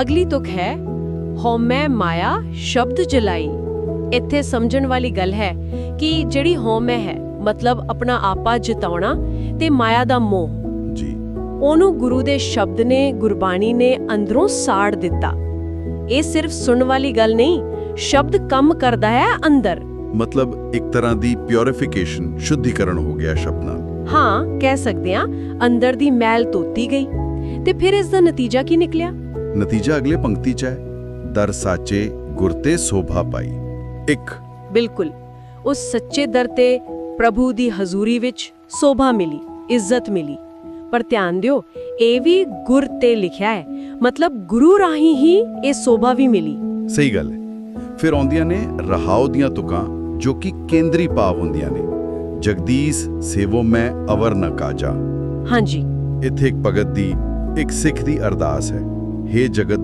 ਅਗਲੀ ਤੁਕ ਹੈ ਹਉਮੈ ਮਾਇਆ ਸ਼ਬਦ ਜਲਾਈ। ਇੱਥੇ ਸਮਝਣ ਵਾਲੀ ਗੱਲ ਹੈ ਕਿ ਜਿਹੜੀ ਹਉਮੈ ਹੈ ਮਤਲਬ ਆਪਣਾ ਆਪਾ ਜਿਤਾਉਣਾ ਤੇ ਮਾਇਆ ਦਾ ਮੋਹ। ਜੀ। ਉਹਨੂੰ ਗੁਰੂ ਦੇ ਸ਼ਬਦ ਨੇ ਗੁਰਬਾਣੀ ਨੇ ਅੰਦਰੋਂ ਸਾੜ ਦਿੱਤਾ। ਇਹ ਸਿਰਫ ਸੁਣਨ ਵਾਲੀ ਗੱਲ ਨਹੀਂ ਸ਼ਬਦ ਕੰਮ ਕਰਦਾ ਹੈ ਅੰਦਰ। ਮਤਲਬ ਇੱਕ ਤਰ੍ਹਾਂ ਦੀ ਪਿਉਰੀਫਿਕੇਸ਼ਨ ਸ਼ੁੱਧੀਕਰਨ ਹੋ ਗਿਆ ਸ਼ਬਦ ਨਾਲ। ਹਾਂ ਕਹਿ ਸਕਦੇ ਹਾਂ ਅੰਦਰ ਦੀ ਮੈਲ ਧੋਤੀ ਗਈ ਤੇ ਫਿਰ ਇਸ ਦਾ ਨਤੀਜਾ ਕੀ ਨਿਕਲਿਆ? ਨਤੀਜਾ ਅਗਲੇ ਪੰਕਤੀ 'ਚ ਹੈ। ਦਰ ਸਾਚੇ ਗੁਰ ਤੇ ਸੋਭਾ ਪਾਈ। ਇੱਕ। ਬਿਲਕੁਲ। ਉਸ ਸੱਚੇ ਦਰ ਤੇ ਪ੍ਰਭੂ ਦੀ ਹਜ਼ੂਰੀ ਵਿੱਚ ਸੋਭਾ ਮਿਲੀ ਇੱਜ਼ਤ ਮਿਲੀ। ਪਰ ਧਿਆਨ ਦਿਓ ਇਹ ਵੀ ਗੁਰ ਤੇ ਲਿਖਿਆ ਹੈ। ਮਤਲਬ ਗੁਰੂ ਰਾਹੀਂ ਹੀ ਇਹ ਸੋਭਾ ਵੀ ਮਿਲੀ। ਸਹੀ ਗੱਲ ਹੈ। ਫਿਰ ਆਉਂਦੀਆਂ ਨੇ ਰਹਾਉ ਦੀਆਂ ਤੁਕਾਂ ਜੋ ਕਿ ਕੇਂਦਰੀ ਭਾਵ ਹੁੰਦੀਆਂ ਨੇ। ਜਗਦੀਸ਼ ਸੇਵੋ ਮੈਂ ਅਵਰ ਨ ਕਾਜਾ। ਹਾਂਜੀ। ਇੱਥੇ ਇੱਕ ਭਗਤ ਦੀ ਇੱਕ ਸਿੱਖ ਦੀ ਅਰਦਾਸ ਹੈ। हे ਜਗਤ